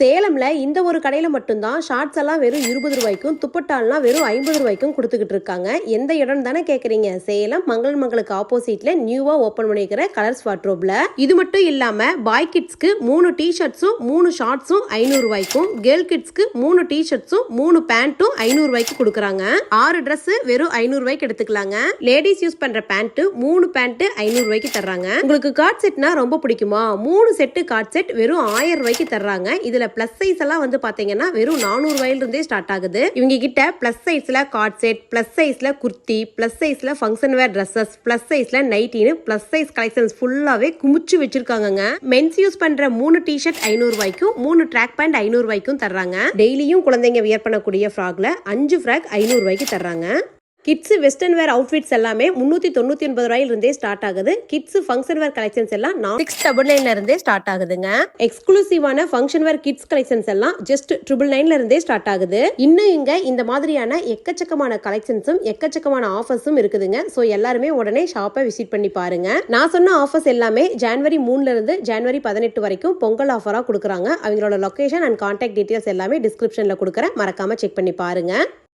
சேலம்ல இந்த ஒரு கடையில மட்டும்தான் ஷார்ட்ஸ் எல்லாம் வெறும் இருபது ரூபாய்க்கும் துப்பட்டாலாம் வெறும் ஐம்பது ரூபாய்க்கும் கொடுத்துக்கிட்டு இருக்காங்க. எந்த இடம் தானே கேக்குறீங்க? சேலம் மங்கள் மங்களுக்கு ஆப்போசிட்ல நியூவா ஓபன் பண்ணிருக்கிற கலர்ஸ் வாட்ரோப்ல இது மட்டும் இல்லாம பாய் கிட்ஸ்க்கு மூணு டி ஷர்ட்ஸும் மூணு ஷார்ட்ஸும் ஐநூறு ரூபாய்க்கும் கேர்ள் கிட்ஸ்க்கு மூணு டி ஷர்ட்ஸும் மூணு பேண்ட்டும் ஐநூறு ரூபாய்க்கு கொடுக்குறாங்க. ஆறு ட்ரெஸ் வெறும் ஐநூறு ரூபாய்க்கு எடுத்துக்கலாங்க. லேடிஸ் யூஸ் பண்ற பேண்ட் மூணு பேண்ட் ஐநூறு ரூபாய்க்கு தர்றாங்க. உங்களுக்கு கார்ட் செட்னா ரொம்ப பிடிக்குமா? மூணு செட்டு கார்ட் செட் வெறும் ஆயிரம் ரூபாய்க்கு தர்றாங்க. இதுல பிளஸ் சைஸ் எல்லாம் வந்து பாத்தீங்கன்னா வெறும் நானூறு ரூபாயில இருந்தே ஸ்டார்ட் ஆகுது. இவங்க கிட்ட பிளஸ் சைஸ்ல கார்ட் செட் பிளஸ் சைஸ்ல குர்த்தி பிளஸ் சைஸ்ல ஃபங்க்ஷன் வேர் ட்ரெஸ்ஸஸ் பிளஸ் சைஸ்ல நைட்டின்னு பிளஸ் சைஸ் கலெக்ஷன்ஸ் ஃபுல்லாவே குமிச்சு வச்சிருக்காங்கங்க. மென்ஸ் யூஸ் பண்ற மூணு டிஷர்ட் ஐநூறு ரூபாய்க்கும் மூணு ட்ராக் பேண்ட் ஐநூறு ரூபாய்க்கும் தர்றாங்க. டெய்லியும் குழந்தைங்க வியர் பண்ணக்கூடிய ஃப்ராக்ல அஞ்சு ஃப்ராக் ஐநூறு ரூபாய்க்கு தர்றாங்க. கிட்ஸ் வெஸ்டர்ன் வேர் அவுட்ஃபிட்ஸ் எல்லாமே முந்நூற்றி தொண்ணூற்றி ஒன்பது ரூபாயில இருந்தே ஸ்டார்ட் ஆகுது. கிட்ஸ் ஃபங்க்ஷன் வேர் கலெக்ஷன்ஸ் எல்லாம் சிக்ஸ் டபுள் நைன்ல இருந்தே ஸ்டார்ட் ஆகுதுங்க. எக்ஸ்க்ளூசிவான ஃபங்க்ஷன் வேர் கிட்ஸ் கலெக்ஷன்ஸ் எல்லாம் ஜஸ்ட் ட்ரிபிள் நைன்ல இருந்தே ஸ்டார்ட் ஆகுது. இன்னும் இங்க இந்த மாதிரியான எக்கச்சக்கமான கலெக்ஷன்ஸும் எக்கச்சக்கமான ஆஃபர்ஸும் இருக்குதுங்க. ஸோ எல்லாருமே உடனே ஷாப்பை விசிட் பண்ணி பாருங்க. நான் சொன்ன ஆஃபர்ஸ் எல்லாமே ஜனவரி மூணுல இருந்து ஜனவரி பதினெட்டு வரைக்கும் பொங்கல் ஆஃபராக கொடுக்குறாங்க. அவங்களோட லொகேஷன் அண்ட் கான்டாக்ட் டீட்டெயில்ஸ் எல்லாமே டிஸ்கிரிப்ஷன்ல கொடுக்குறேன். மறக்காம செக் பண்ணி பாருங்க.